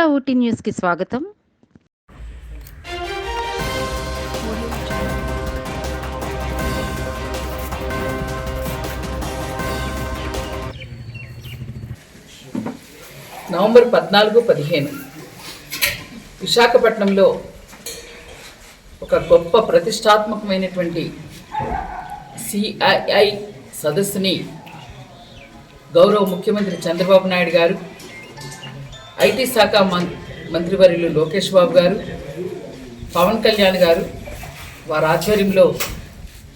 ఆంధ్ర ఊటీ న్యూస్కి స్వాగతం. నవంబర్ పద్నాలుగు పదిహేను. విశాఖపట్నంలో ఒక గొప్ప ప్రతిష్టాత్మకమైనటువంటి సిఐఐ సదస్సుని గౌరవ ముఖ్యమంత్రి చంద్రబాబు నాయుడు గారు ఐటీ శాఖ మం- మంత్రివర్యులు లోకేష్ బాబు గారు పవన్ కళ్యాణ్ గారు వారి ఆధ్వర్యంలో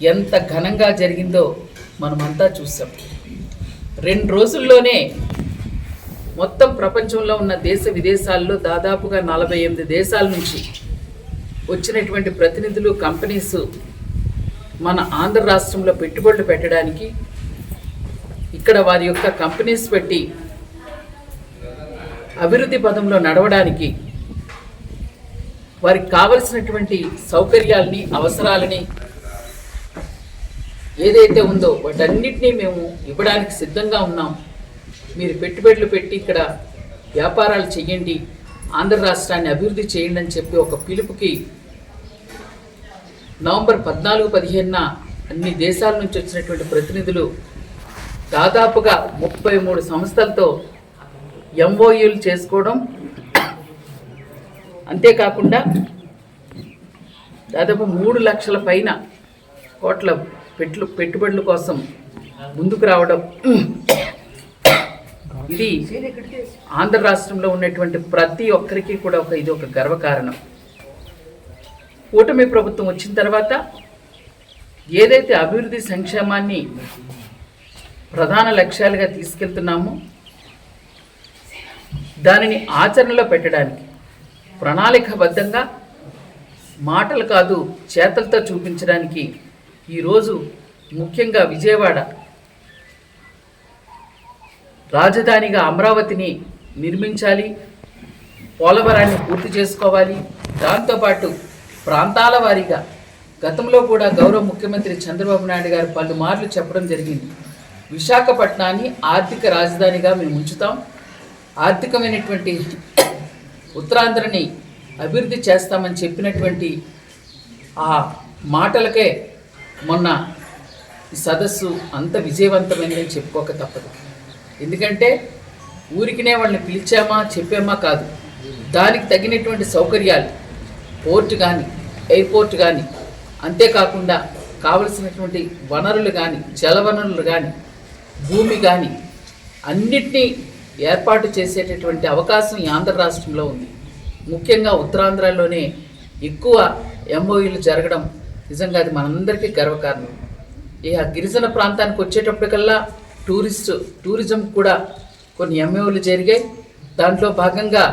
ఎంత ఘనంగా జరిగిందో మనమంతా చూసాం రెండు రోజుల్లోనే మొత్తం ప్రపంచంలో ఉన్న దేశ విదేశాల్లో దాదాపుగా నలభై ఎనిమిది దేశాల నుంచి వచ్చినటువంటి ప్రతినిధులు కంపెనీస్ మన ఆంధ్ర రాష్ట్రంలో పెట్టుబడులు పెట్టడానికి ఇక్కడ వారి యొక్క కంపెనీస్ పెట్టి అభివృద్ధి పదంలో నడవడానికి వారికి కావలసినటువంటి సౌకర్యాలని అవసరాలని ఏదైతే ఉందో వాటన్నిటినీ మేము ఇవ్వడానికి సిద్ధంగా ఉన్నాం. మీరు పెట్టుబడులు పెట్టి ఇక్కడ వ్యాపారాలు చేయండి ఆంధ్ర రాష్ట్రాన్ని అభివృద్ధి చేయండి అని చెప్పి ఒక పిలుపుకి నవంబర్ పద్నాలుగు పదిహేనున అన్ని దేశాల నుంచి వచ్చినటువంటి ప్రతినిధులు దాదాపుగా ముప్పై మూడు సంస్థలతో ఎంఓయూలు చేసుకోవడం. అంతేకాకుండా దాదాపు మూడు లక్షల పైన కోట్ల పెట్లు పెట్టుబడుల కోసం ముందుకు రావడం. ఇది ఆంధ్ర రాష్ట్రంలో ఉన్నటువంటి ప్రతి ఒక్కరికి కూడా ఒక ఇది ఒక గర్వకారణం. కూటమి ప్రభుత్వం వచ్చిన తర్వాత ఏదైతే అభివృద్ధి సంక్షేమాన్ని ప్రధాన లక్ష్యాలుగా తీసుకెళ్తున్నామో దానిని ఆచరణలో పెట్టడానికి ప్రణాళికబద్ధంగా మాటలు కాదు చేతలతో చూపించడానికి ఈరోజు ముఖ్యంగా విజయవాడ రాజధానిగా అమరావతిని నిర్మించాలి పోలవరాన్ని పూర్తి చేసుకోవాలి. దాంతోపాటు ప్రాంతాల వారీగా గతంలో కూడా గౌరవ ముఖ్యమంత్రి చంద్రబాబు నాయుడు గారు పలుమార్లు చెప్పడం జరిగింది. విశాఖపట్నాన్ని ఆర్థిక రాజధానిగా మేము ఉంచుతాం. ఆర్థికమైనటువంటి ఉత్తరాంధ్రని అభివృద్ధి చేస్తామని చెప్పినటువంటి ఆ మాటలకే మొన్న ఈ సదస్సు అంత విజయవంతమైందని చెప్పుకోక తప్పదు. ఎందుకంటే ఊరికినే వాళ్ళని పిలిచామా చెప్పామా కాదు. దానికి తగినటువంటి సౌకర్యాలు పోర్ట్ కానీ ఎయిర్పోర్ట్ కానీ అంతేకాకుండా కావలసినటువంటి వనరులు కానీ జలవనరులు కానీ భూమి కానీ అన్నిటినీ ఏర్పాటు చేసేటటువంటి అవకాశం ఈ ఆంధ్ర రాష్ట్రంలో ఉంది. ముఖ్యంగా ఉత్తరాంధ్రలోనే ఎక్కువ ఎంఓయూలు జరగడం నిజంగా అది మనందరికీ గర్వకారణం. ఇక గిరిజన ప్రాంతానికి వచ్చేటప్పటికల్లా టూరిస్ట్ టూరిజం కూడా కొన్ని ఎంఓలు జరిగాయి. దాంట్లో భాగంగా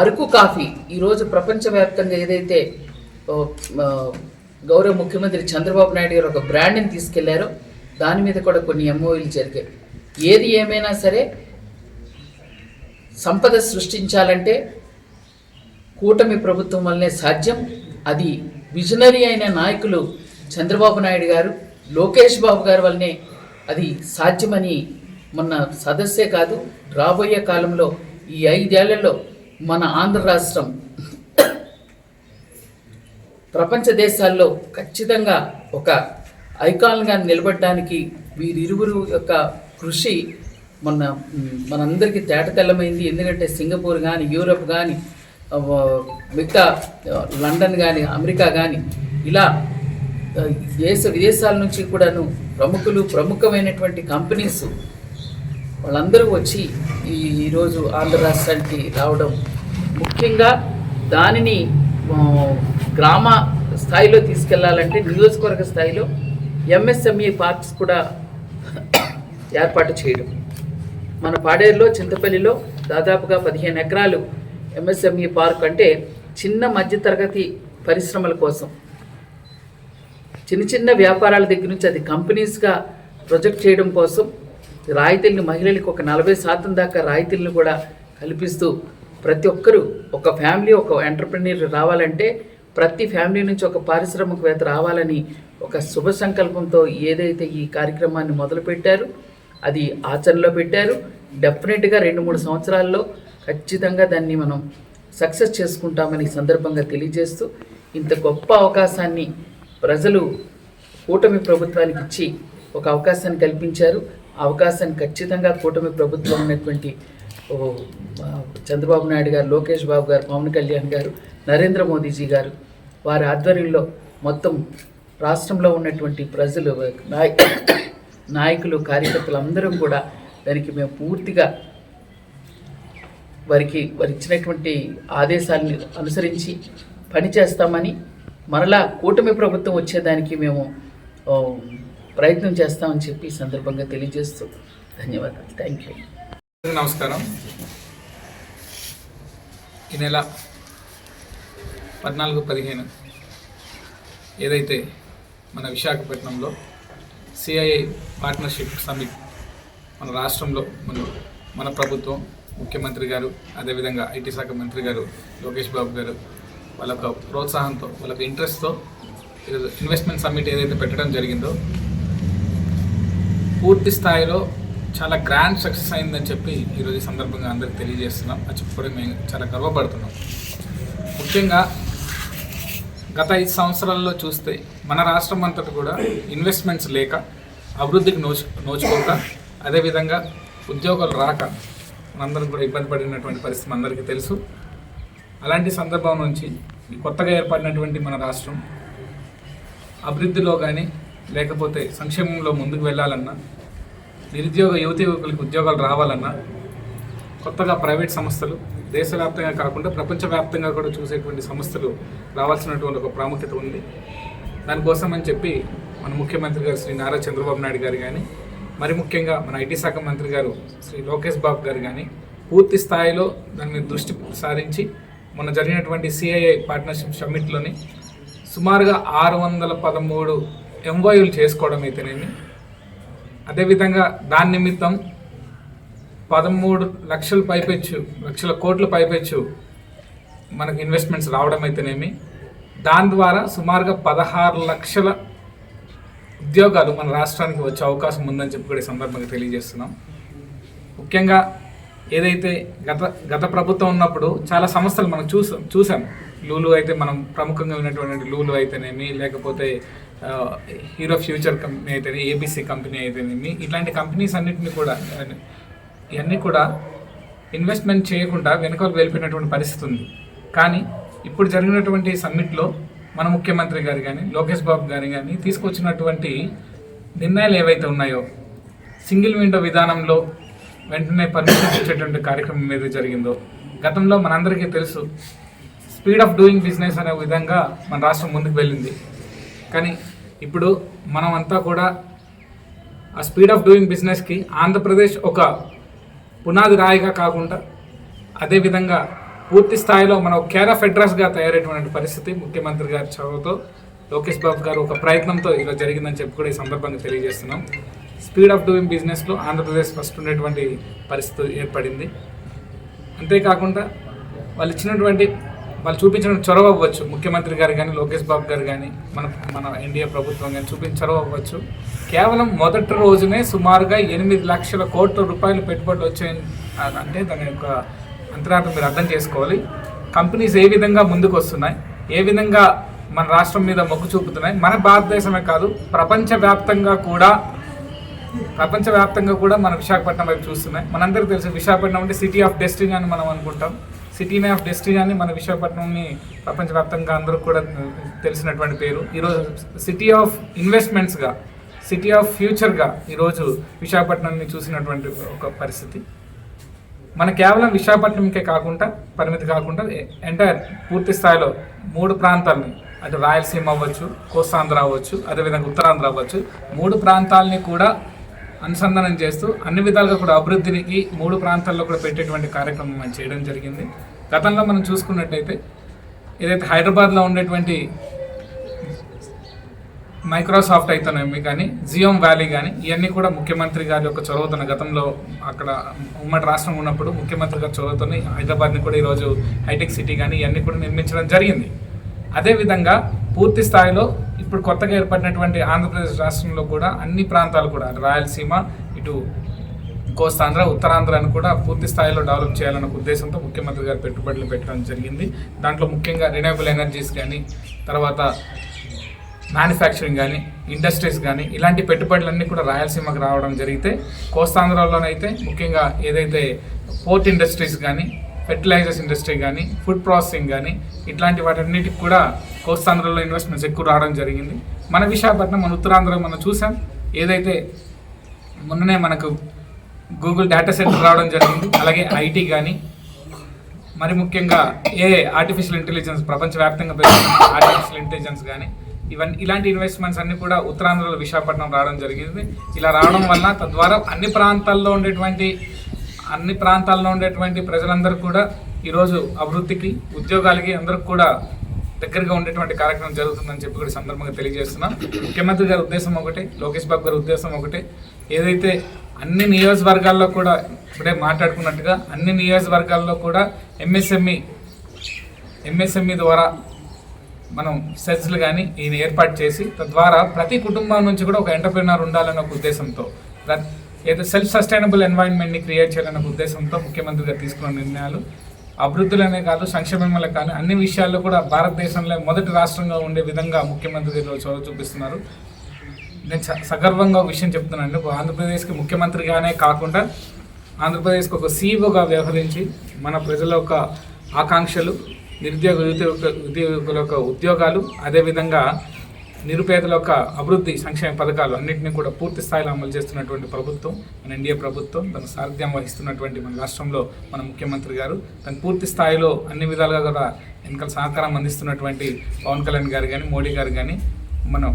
అరకు కాఫీ ఈరోజు ప్రపంచవ్యాప్తంగా ఏదైతే గౌరవ ముఖ్యమంత్రి చంద్రబాబు నాయుడు గారు ఒక బ్రాండ్ని తీసుకెళ్ళారో దాని మీద కూడా కొన్ని ఎంఓఈలు జరిగాయి. ఏది ఏమైనా సరే సంపద సృష్టించాలంటే కూటమి ప్రభుత్వం వల్లనే సాధ్యం. అది విజనరీ అయిన నాయకులు చంద్రబాబు నాయుడు గారు లోకేష్ బాబు గారి వల్లనే అది సాధ్యమని మొన్న సదస్సే కాదు రాబోయే కాలంలో ఈ ఐదేళ్ళలో మన ఆంధ్ర రాష్ట్రం ప్రపంచ దేశాల్లో ఖచ్చితంగా ఒక ఐకాన్గా నిలబడడానికి వీరిరువురు యొక్క కృషి మొన్న మనందరికీ తేట తెల్లమైంది ఎందుకంటే సింగపూర్ కానీ యూరప్ కానీ మిగతా లండన్ కానీ అమెరికా కానీ ఇలా దేశ విదేశాల నుంచి కూడాను ప్రముఖులు ప్రముఖమైనటువంటి కంపెనీస్ వాళ్ళందరూ వచ్చి ఈ ఈరోజు ఆంధ్ర రాష్ట్రానికి రావడం ముఖ్యంగా దానిని గ్రామ స్థాయిలో తీసుకెళ్ళాలంటే నియోజకవర్గ స్థాయిలో ఎంఎస్ఎంఈ పార్క్స్ కూడా ఏర్పాటు చేయడం. మన పాడేరులో చింతపల్లిలో దాదాపుగా పదిహేను ఎకరాలు ఎంఎస్ఎంఈ పార్క్ అంటే చిన్న మధ్యతరగతి పరిశ్రమల కోసం. చిన్న చిన్న వ్యాపారాల దగ్గర నుంచి అది కంపెనీస్గా ప్రొజెక్ట్ చేయడం కోసం రాయితీలను మహిళలకు ఒక నలభై శాతం దాకా రాయితీలను కూడా కల్పిస్తూ ప్రతి ఒక్కరూ ఒక ఫ్యామిలీ ఒక ఎంటర్ప్రెన్యూర్ రావాలంటే ప్రతి ఫ్యామిలీ నుంచి ఒక పారిశ్రామికవేత్త రావాలని ఒక శుభ సంకల్పంతో ఏదైతే ఈ కార్యక్రమాన్ని మొదలుపెట్టారు అది ఆచరణలో పెట్టారు. డెఫినెట్గా రెండు మూడు సంవత్సరాల్లో ఖచ్చితంగా దాన్ని మనం సక్సెస్ చేసుకుంటామని సందర్భంగా తెలియజేస్తూ ఇంత గొప్ప అవకాశాన్ని ప్రజలు కూటమి ప్రభుత్వానికి ఇచ్చి ఒక అవకాశాన్ని కల్పించారు. ఆ అవకాశాన్ని ఖచ్చితంగా కూటమి ప్రభుత్వం ఉన్నటువంటి చంద్రబాబు నాయుడు గారు లోకేష్ బాబు గారు పవన్ కళ్యాణ్ గారు నరేంద్ర మోదీజీ గారు వారి ఆధ్వర్యంలో మొత్తం రాష్ట్రంలో ఉన్నటువంటి ప్రజలు నాయ నాయకులు కార్యకర్తలు అందరం కూడా దానికి మేము పూర్తిగా వారికి వారు ఇచ్చినటువంటి ఆదేశాలను అనుసరించి పనిచేస్తామని మరలా కూటమి ప్రభుత్వం వచ్చేదానికి మేము ప్రయత్నం చేస్తామని చెప్పి సందర్భంగా తెలియజేస్తూ ధన్యవాదాలు. థ్యాంక్ యూ నమస్కారం. ఈ నెల పద్నాలుగు పదిహేను ఏదైతే మన విశాఖపట్నంలో సిఐఐ పార్ట్నర్షిప్ సమిట్ మన రాష్ట్రంలో మన మన ప్రభుత్వం ముఖ్యమంత్రి గారు అదేవిధంగా ఐటీ శాఖ మంత్రి గారు లోకేష్ బాబు గారు వాళ్ళ యొక్క ప్రోత్సాహంతో వాళ్ళ యొక్క ఇంట్రెస్ట్తో ఈరోజు ఇన్వెస్ట్మెంట్ సమ్మిట్ ఏదైతే పెట్టడం జరిగిందో పూర్తి స్థాయిలో చాలా గ్రాండ్ సక్సెస్ అయిందని చెప్పి ఈరోజు ఈ సందర్భంగా అందరికి తెలియజేస్తున్నాం. అది చెప్పుకోవడం మేము చాలా గర్వపడుతున్నాం. ముఖ్యంగా గత ఐదు సంవత్సరాల్లో చూస్తే మన రాష్ట్రం అంతటా కూడా ఇన్వెస్ట్మెంట్స్ లేక అభివృద్ధికి నోచు నోచుకోక అదేవిధంగా ఉద్యోగాలు రాక మనందరం కూడా ఇబ్బంది పడినటువంటి పరిస్థితి అందరికీ తెలుసు. అలాంటి సందర్భం నుంచి కొత్తగా ఏర్పడినటువంటి మన రాష్ట్రం అభివృద్ధిలో కానీ లేకపోతే సంక్షేమంలో ముందుకు వెళ్ళాలన్నా నిరుద్యోగ యువతి యువకులకు ఉద్యోగాలు రావాలన్నా కొత్తగా ప్రైవేట్ సంస్థలు దేశవ్యాప్తంగా కాకుండా ప్రపంచవ్యాప్తంగా కూడా చూసేటువంటి సంస్థలు రావాల్సినటువంటి ఒక ప్రాముఖ్యత ఉంది. దానికోసం అని చెప్పి మన ముఖ్యమంత్రి గారు శ్రీ నారా చంద్రబాబు నాయుడు గారు కానీ మరి ముఖ్యంగా మన ఐటీ శాఖ మంత్రి గారు శ్రీ లోకేష్ బాబు గారు కానీ పూర్తి స్థాయిలో దాని మీద దృష్టి సారించి మొన్న జరిగినటువంటి సిఐఐ పార్ట్నర్షిప్ సమ్మిట్లోని సుమారుగా ఆరు వందల పదమూడు ఎంఓయూలు చేసుకోవడం అయితేనేమి అదేవిధంగా దాని నిమిత్తం పదమూడు లక్షల పైపెచ్చు లక్షల కోట్ల పైపెచ్చు మనకు ఇన్వెస్ట్మెంట్స్ రావడం అయితేనేమి. దాని ద్వారా సుమారుగా పదహారు లక్షల ఉద్యోగాలు మన రాష్ట్రానికి వచ్చే అవకాశం ఉందని చెప్పి కూడా ఈ సందర్భంగా తెలియజేస్తున్నాం. ముఖ్యంగా ఏదైతే గత గత ప్రభుత్వం ఉన్నప్పుడు చాలా సంస్థలు మనం చూసాం చూసాం. లూలు అయితే మనం ప్రముఖంగా ఉన్నటువంటి లూలు అయితేనేమి లేకపోతే హీరో ఫ్యూచర్ కంపెనీ అయితేనే ఏబీసీ కంపెనీ అయితేనేమి ఇట్లాంటి కంపెనీస్ అన్నింటినీ కూడా ఇవన్నీ కూడా ఇన్వెస్ట్మెంట్ చేయకుండా వెనుకకు వెళ్ళిపోయినటువంటి పరిస్థితి ఉంది. కానీ ఇప్పుడు జరిగినటువంటి సమ్మిట్లో మన ముఖ్యమంత్రి గారు కానీ లోకేష్ బాబు గారు కానీ తీసుకొచ్చినటువంటి నిర్ణయాలు ఏవైతే ఉన్నాయో సింగిల్ విండో విధానంలో వెంటనే పర్మిషన్ ఇచ్చేటువంటి కార్యక్రమం ఏదో జరిగిందో గతంలో మనందరికీ తెలుసు స్పీడ్ ఆఫ్ డూయింగ్ బిజినెస్ అనే విధంగా మన రాష్ట్రం ముందుకు వెళ్ళింది. కానీ ఇప్పుడు మనం అంతా కూడా ఆ స్పీడ్ ఆఫ్ డూయింగ్ బిజినెస్కి ఆంధ్రప్రదేశ్ ఒక పునాది రాయిగా కాకుండా అదేవిధంగా పూర్తి స్థాయిలో మనం కేర్ ఆఫ్ అడ్రస్గా తయారైనటువంటి పరిస్థితి ముఖ్యమంత్రి గారి చొరవతో లోకేష్ బాబు గారు ఒక ప్రయత్నంతో ఈరోజు జరిగిందని చెప్పి కూడా ఈ సందర్భంగా తెలియజేస్తున్నాం. స్పీడ్ ఆఫ్ డూయింగ్ బిజినెస్లో ఆంధ్రప్రదేశ్ ఫస్ట్ ఉండేటువంటి పరిస్థితి ఏర్పడింది. అంతేకాకుండా వాళ్ళు ఇచ్చినటువంటి వాళ్ళు చూపించిన చొరవ అవ్వచ్చు. ముఖ్యమంత్రి గారు కానీ లోకేష్ బాబు గారు కానీ మన మన ఎన్డీఏ ప్రభుత్వం కానీ చూపించిన చొరవ అవ్వచ్చు. కేవలం మొదటి రోజునే సుమారుగా ఎనిమిది లక్షల కోట్ల రూపాయలు పెట్టుబడులు వచ్చాయి అంటే దాని యొక్క అంతరార్థం మీరు అర్థం చేసుకోవాలి. కంపెనీస్ ఏ విధంగా ముందుకు వస్తున్నాయి ఏ విధంగా మన రాష్ట్రం మీద మొగ్గు చూపుతున్నాయి మన భారతదేశమే కాదు ప్రపంచవ్యాప్తంగా కూడా ప్రపంచవ్యాప్తంగా కూడా మన విశాఖపట్నం వైపు చూస్తున్నాయి. మనందరికీ తెలుసు విశాఖపట్నం అంటే సిటీ ఆఫ్ డెస్టినీ అని మనం అనుకుంటాం. సిటీనే ఆఫ్ డెస్టినీ అని మన విశాఖపట్నంని ప్రపంచవ్యాప్తంగా అందరూ కూడా తెలిసినటువంటి పేరు. ఈరోజు సిటీ ఆఫ్ ఇన్వెస్ట్మెంట్స్గా సిటీ ఆఫ్ ఫ్యూచర్గా ఈరోజు విశాఖపట్నంని చూసినటువంటి ఒక పరిస్థితి. మన కేవలం విశాఖపట్నంకే కాకుండా పరిమితి కాకుండా ఎంటైర్ పూర్తి స్థాయిలో మూడు ప్రాంతాలని అటు రాయలసీమ అవ్వచ్చు కోస్తాంధ్ర అవ్వచ్చు అదేవిధంగా ఉత్తరాంధ్ర అవ్వచ్చు మూడు ప్రాంతాలని కూడా అనుసంధానం చేస్తూ అన్ని విధాలుగా కూడా అభివృద్ధికి మూడు ప్రాంతాల్లో కూడా పెట్టేటువంటి కార్యక్రమం మనం చేయడం జరిగింది. గతంలో మనం చూసుకున్నట్టయితే ఏదైతే హైదరాబాద్లో ఉండేటువంటి మైక్రోసాఫ్ట్ అయితేనేమి కానీ జియోమ్ వ్యాలీ కానీ ఇవన్నీ కూడా ముఖ్యమంత్రి గారి యొక్క చొరవతోనే గతంలో అక్కడ ఉమ్మడి రాష్ట్రం ఉన్నప్పుడు ముఖ్యమంత్రి గారి చొరవతోని హైదరాబాద్ని కూడా ఈరోజు హైటెక్ సిటీ కానీ ఇవన్నీ కూడా నిర్మించడం జరిగింది. అదేవిధంగా పూర్తి స్థాయిలో ఇప్పుడు కొత్తగా ఏర్పడినటువంటి ఆంధ్రప్రదేశ్ రాష్ట్రంలో కూడా అన్ని ప్రాంతాలు కూడా రాయలసీమ ఇటు కోస్తాంధ్ర ఉత్తరాంధ్రాను కూడా పూర్తి స్థాయిలో డెవలప్ చేయాలన్న ఉద్దేశంతో ముఖ్యమంత్రి గారు పెట్టుబడులు పెట్టడం జరిగింది. దాంట్లో ముఖ్యంగా రినేబుల్ ఎనర్జీస్ కానీ తర్వాత మ్యానుఫ్యాక్చరింగ్ కానీ ఇండస్ట్రీస్ కానీ ఇలాంటి పెట్టుబడులన్నీ కూడా రాయలసీమకు రావడం జరిగితే కోస్తాంధ్రలోనైతే ముఖ్యంగా ఏదైతే పోర్ట్ ఇండస్ట్రీస్ కానీ ఫెర్టిలైజర్స్ ఇండస్ట్రీ కానీ ఫుడ్ ప్రాసెసింగ్ కానీ ఇట్లాంటి వాటన్నిటికి కూడా కోస్తాంధ్రలో ఇన్వెస్ట్మెంట్స్ ఎక్కువ రావడం జరిగింది. మన విశాఖపట్నం మన ఉత్తరాంధ్ర మనం చూసాం. ఏదైతే మొన్ననే మనకు గూగుల్ డేటా సెంటర్ రావడం జరిగింది. అలాగే ఐటీ కానీ మరి ముఖ్యంగా ఏ ఆర్టిఫిషియల్ ఇంటెలిజెన్స్ ప్రపంచవ్యాప్తంగా పెరుగుతున్న ఆర్టిఫిషియల్ ఇంటెలిజెన్స్ కానీ ఇవన్నీ ఇలాంటి ఇన్వెస్ట్మెంట్స్ అన్ని కూడా ఉత్తరాంధ్రలో విశాఖపట్నం రావడం జరిగింది. ఇలా రావడం వల్ల తద్వారా అన్ని ప్రాంతాల్లో ఉండేటువంటి అన్ని ప్రాంతాల్లో ఉండేటువంటి ప్రజలందరూ కూడా ఈరోజు అభివృద్ధికి ఉద్యోగాలకి అందరికి కూడా దగ్గరగా ఉండేటువంటి కార్యక్రమం జరుగుతుందని చెప్పి కూడా సందర్భంగా తెలియజేస్తున్నాం. ముఖ్యమంత్రి గారి ఉద్దేశం ఒకటే లోకేష్ బాబు గారి ఉద్దేశం ఒకటే. ఏదైతే అన్ని నియోజకవర్గాల్లో కూడా ఇప్పుడే మాట్లాడుకున్నట్టుగా అన్ని నియోజకవర్గాల్లో కూడా ఎంఎస్ఎంఈ ఎంఎస్ఎంఈ ద్వారా మనం సెజ్లు కానీ ఈయన ఏర్పాటు చేసి తద్వారా ప్రతి కుటుంబం నుంచి కూడా ఒక ఎంటర్ప్రినర్ ఉండాలన్న ఒక ఉద్దేశంతో ప్ర- ఏదో సెల్ఫ్ సస్టైనబుల్ ఎన్వైరన్మెంట్ని క్రియేట్ చేయాలనే ఉద్దేశంతో ముఖ్యమంత్రి గారు తీసుకున్న నిర్ణయాలు. అభివృద్ధులనే కాదు సంక్షేమంలో కానీ అన్ని విషయాల్లో కూడా భారతదేశంలో మొదటి రాష్ట్రంగా ఉండే విధంగా ముఖ్యమంత్రి గారు చొరవ చూపిస్తున్నారు. నేను సగర్వంగా విషయం చెప్తున్నాను ఒక ఆంధ్రప్రదేశ్కి ముఖ్యమంత్రిగానే కాకుండా ఆంధ్రప్రదేశ్కి ఒక సీఈఓగా వ్యవహరించి మన ప్రజల యొక్క ఆకాంక్షలు నిరుద్యోగ ఉద్యోగ ఉద్యోగుల యొక్క ఉద్యోగాలు అదేవిధంగా నిరుపేదల యొక్క అభివృద్ధి సంక్షేమ పథకాలు అన్నింటినీ కూడా పూర్తి స్థాయిలో అమలు చేస్తున్నటువంటి ప్రభుత్వం మన ఎన్డీఏ ప్రభుత్వం తన సారథ్యం వహిస్తున్నటువంటి మన రాష్ట్రంలో మన ముఖ్యమంత్రి గారు. తన పూర్తి స్థాయిలో అన్ని విధాలుగా కూడా ఎన్నికల సహకారం అందిస్తున్నటువంటి పవన్ కళ్యాణ్ గారు కానీ మోడీ గారు కానీ మనం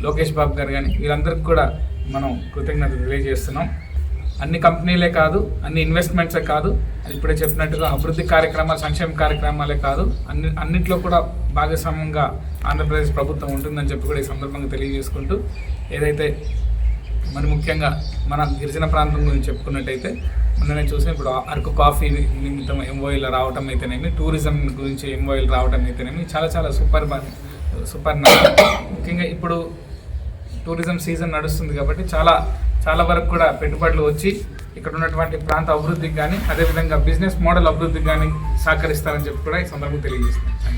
లోకేష్ బాబు గారు కానీ వీరందరికీ కూడా మనం కృతజ్ఞత తెలియజేస్తున్నాం. అన్ని కంపెనీలే కాదు అన్ని ఇన్వెస్ట్మెంట్సే కాదు. అది ఇప్పుడే చెప్పినట్టుగా అభివృద్ధి కార్యక్రమాలు సంక్షేమ కార్యక్రమాలే కాదు. అన్ని అన్నింటిలో కూడా భాగస్వామ్యంగా ఆంధ్రప్రదేశ్ ప్రభుత్వం ఉంటుందని చెప్పి కూడా ఈ సందర్భంగా తెలియజేసుకుంటూ ఏదైతే మరి ముఖ్యంగా మన గిరిజన ప్రాంతం గురించి చెప్పుకున్నట్టయితే మొన్ననే చూసిన ఇప్పుడు అరకు కాఫీ నిమిత్తం ఎంఓఎల్ రావటం అయితేనేమి టూరిజం గురించి ఎంఓఎల్ రావటం అయితేనేమి చాలా చాలా సూపర్ సూపర్ ముఖ్యంగా ఇప్పుడు టూరిజం సీజన్ నడుస్తుంది కాబట్టి చాలా చాలా వరకు కూడా పెట్టుబడులు వచ్చి ఇక్కడ ఉన్నటువంటి ప్రాంత అభివృద్ధికి కానీ అదేవిధంగా బిజినెస్ మోడల్ అభివృద్ధికి కానీ సహకరిస్తారని చెప్పి కూడా ఈ సందర్భంగా తెలియజేస్తున్నాను